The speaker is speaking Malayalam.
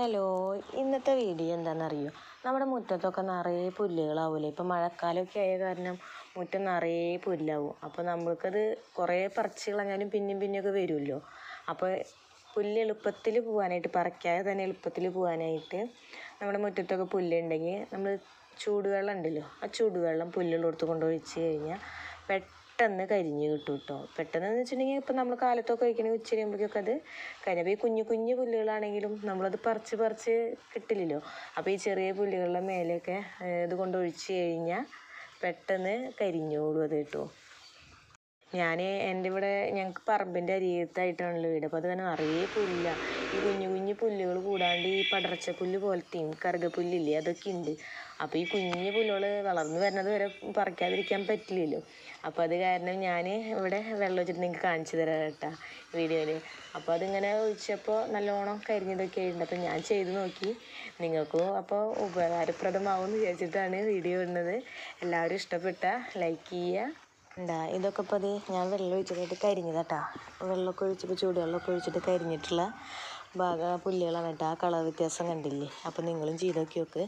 ഹലോ ഇന്നത്തെ വീഡിയോ എന്താണെന്നറിയോ നമ്മുടെ മുറ്റത്തൊക്കെ നിറയെ പുല്ലുകളാവൂലേ? ഇപ്പം മഴക്കാലമൊക്കെ ആയ കാരണം മുറ്റം നിറയെ പുല്ലാവും. അപ്പോൾ നമ്മൾക്കത് കുറേ പറിച്ച് കളഞ്ഞാലും പിന്നെയും പിന്നെയൊക്കെ വരുമല്ലോ. അപ്പോൾ പുല്ല് എളുപ്പത്തിൽ പോകാനായിട്ട് പറിക്കാതെ തന്നെ എളുപ്പത്തിൽ പോകാനായിട്ട് നമ്മുടെ മുറ്റത്തൊക്കെ പുല്ലുണ്ടെങ്കിൽ നമ്മൾ ചൂടുവെള്ളം ഉണ്ടല്ലോ ആ ചൂടുവെള്ളം പുല്ലുള്ളിടത്ത് കൊണ്ടൊഴിച്ച് കഴിഞ്ഞാൽ പെട്ടെന്ന് കരിഞ്ഞ് കിട്ടും കേട്ടോ പെട്ടെന്ന് വെച്ചിട്ടുണ്ടെങ്കിൽ ഇപ്പം നമ്മൾ കാലത്തൊക്കെ കഴിക്കണമെങ്കിൽ ഉച്ച കഴിയുമ്പോഴേക്കൊക്കെ അത് കരിയും അപ്പോൾ ഈ കുഞ്ഞു കുഞ്ഞു പുല്ലുകളാണെങ്കിലും നമ്മളത് പറിച്ച് പറിച്ച് കിട്ടില്ലല്ലോ. അപ്പോൾ ഈ ചെറിയ പുല്ലുകളുടെ മേലെയൊക്കെ ഇത് കൊണ്ട് ഒഴിച്ച് കഴിഞ്ഞാൽ പെട്ടെന്ന് കരിഞ്ഞോളും അത് കേട്ടോ. ഞാൻ എന്റെ ഇവിടെ ഞങ്ങൾക്ക് പറമ്പിന്റെ അരികത്തായിട്ടാണല്ലോ വീട്. അപ്പോൾ അത് തന്നെ നിറയെ പുല്ല. ഈ കുഞ്ഞു കുഞ്ഞു പുല്ലുകൾ കൂടാണ്ട് ഈ പടർച്ച പുല്ല് പോലത്തെയും കറുകപ്പുല്ലില്ലേ അതൊക്കെ ഉണ്ട് അപ്പോൾ ഈ കുഞ്ഞു പുല്ലുകൾ വളർന്നു വരുന്നത് വരെ പറിക്കാതിരിക്കാൻ പറ്റില്ലല്ലോ. അപ്പോൾ അത് കാരണം ഞാൻ ഇവിടെ വെള്ളം വെച്ചിട്ട് നിങ്ങൾക്ക് കാണിച്ചു തരാം കേട്ടോ വീഡിയോയിൽ അപ്പോൾ അതിങ്ങനെ ഒഴിച്ചപ്പോൾ നല്ലോണം കരിഞ്ഞതൊക്കെ ആയിട്ടുണ്ട്. അപ്പോൾ ഞാൻ ചെയ്ത് നോക്കി. നിങ്ങൾക്കും അപ്പോൾ ഉപകാരപ്രദമാവും എന്ന് വിചാരിച്ചിട്ടാണ് വീഡിയോ ഇടുന്നത്. എല്ലാവരും ഇഷ്ടപ്പെട്ട ലൈക്ക് ചെയ്യുക. എന്താ ഇതൊക്കെ ഇപ്പോൾ ഞാൻ വെള്ളം ഒഴിച്ചിട്ട് കരിഞ്ഞതാട്ടാ. വെള്ളമൊക്കെ ഒഴിച്ചപ്പോൾ ചൂടുവെള്ളമൊക്കെ ഒഴിച്ചിട്ട് കരിഞ്ഞിട്ടുള്ള ഭാഗ പുല്ലുകളാണ് കേട്ടോ. ആ കളർ വ്യത്യാസം കണ്ടില്ലേ? അപ്പോൾ നിങ്ങളും ചെയ്ത് നോക്കി നോക്ക്.